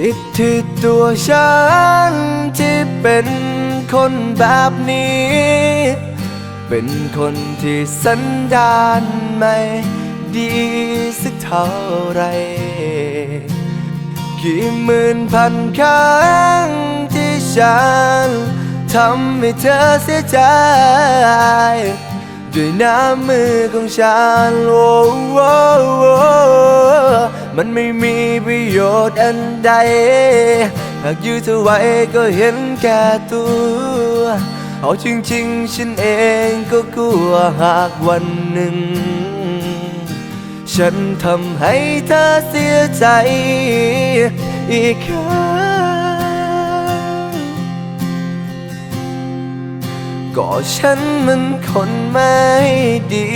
ผิดที่ตัวฉันที่เป็นคนแบบนี้ เป็นคนที่สันดานไม่ดีสักเท่าไร กี่หมื่นพันครั้งที่ฉันทำให้เธอเสียใจด้วยน้ำมือของฉันโอ้โอ้โอ้ มันไม่มีประโยชน์อันใด หากยื้อเธอไว้ก็เห็นแก่ตัว เอาจริงๆ ฉันเองก็กลัวหากวันหนึ่ง ฉันทำให้เธอเสียใจอีกครั้งก็ฉันมันคนไม่ดี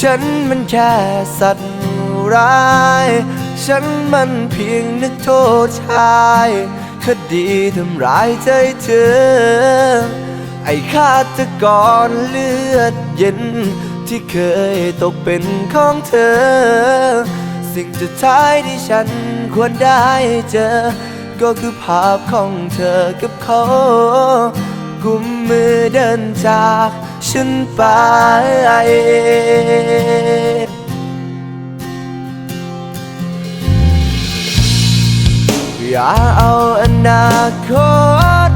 ฉันมันแค่สัตว์ ร้าย ฉันมันเพียงนึกโทษชายคดีทำร้ายใจเธอ ไอ้ฆาตกรเลือดเย็น ที่เคยตกเป็นของเธอ สิ่งสุดท้ายที่ฉันควรได้เจอ ก็คือภาพของเธอกับเขากุมมือเดินจากฉันไป อย่าเอาอนาคต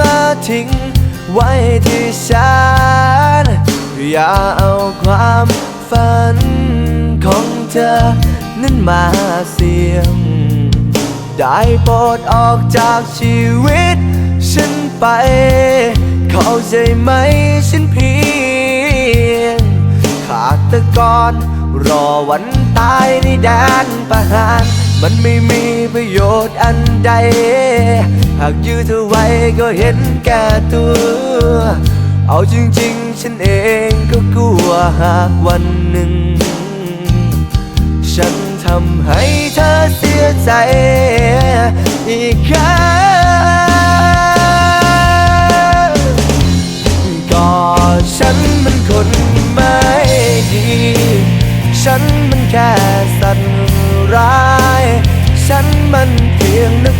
มาทิ้งไว้ที่ฉัน อย่าเอาความฝันของเธอ นั้นมาเสี่ยง ได้โปรดออกจากชีวิต ฉันไป เข้าใจไหมฉันเพียง ขาดตกรรอวันตายในแดนประหาร มันไม่มีประโยชน์อันใด หากยื้อเธอไว้ก็เห็นแก่ตัว เอาจริงๆ ฉันเองก็กลัวหากวันหนึ่ง ฉันทำให้เธอเสียใจอีกครั้ง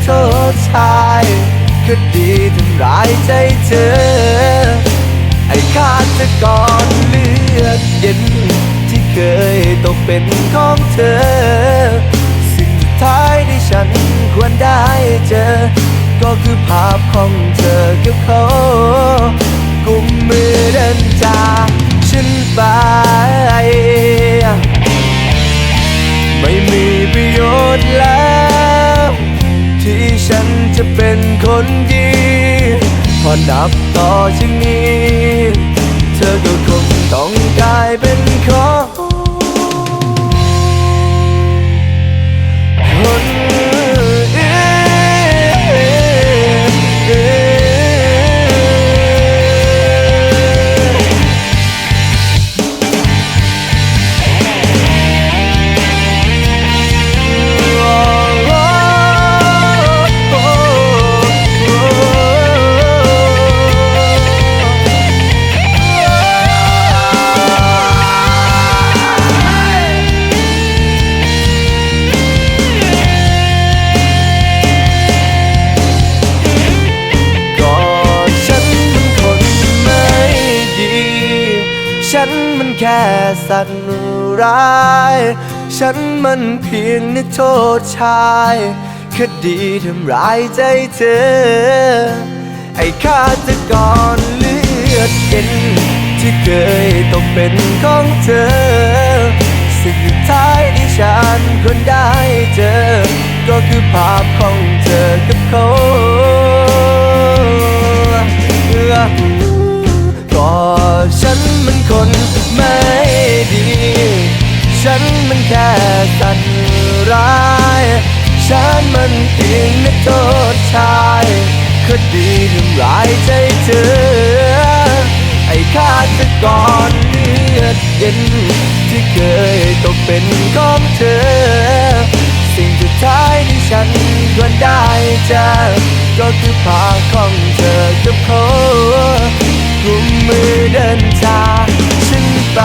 ทษชายคดีทำร้ายใจเธอ ไอ้ฆาตกรเลือดเย็น ที่เคยตกเป็นของเธอ สิ่งท้ายที่ฉันควรได้เจอ ก็คือภาพของเธอกับเขากุมมือเดินจากฉันไป ไม่มีประโยชน์แล้ว ฉันจะเป็นคนดี พอนับต่อจากนี้ เธอก็คงต้องกลายเป็น นมันแค่สัตว์ร้าย ฉันมันเพียงนึกโทษชายคดีทำร้ายใจเธอ ไอ้ฆาตกรเลือดเย็น ที่เคยตกเป็นของเธอ สิ่งสุดท้ายที่ฉันควรได้เจอ ก็คือภาพของเธอกับเขา มันแค่สัตว์ร้าย ฉันมันเพียงนักโทษชายคดีทำร้ายใจเธอ ไอ้ฆาตกรเลือดเย็น ที่เคยตกเป็นของเธอ สิ่งสุดท้ายที่ฉันควรได้เจอก็คือภาของเธอกับเขากุมมือเดินจากฉันไป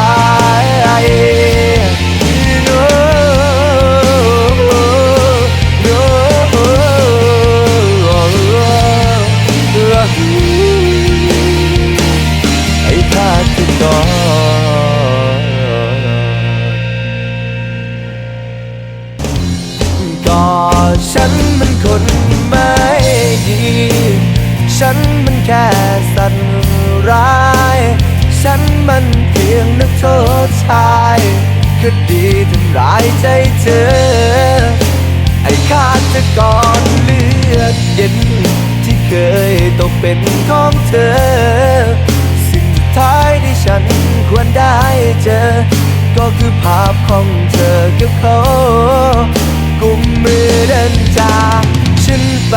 ฉันมันแค่สัตว์ร้าย ฉันมันเพียงนักโทษชายคดีทำร้ายใจเธอ ไอ้ฆาตกรเลือดเย็น ที่เคยตกเป็นของเธอ สิ่งสุดท้ายที่ฉันควรได้เจอ ก็คือภาพของเธอกับเขา กุมมือเดินจากึ้นไป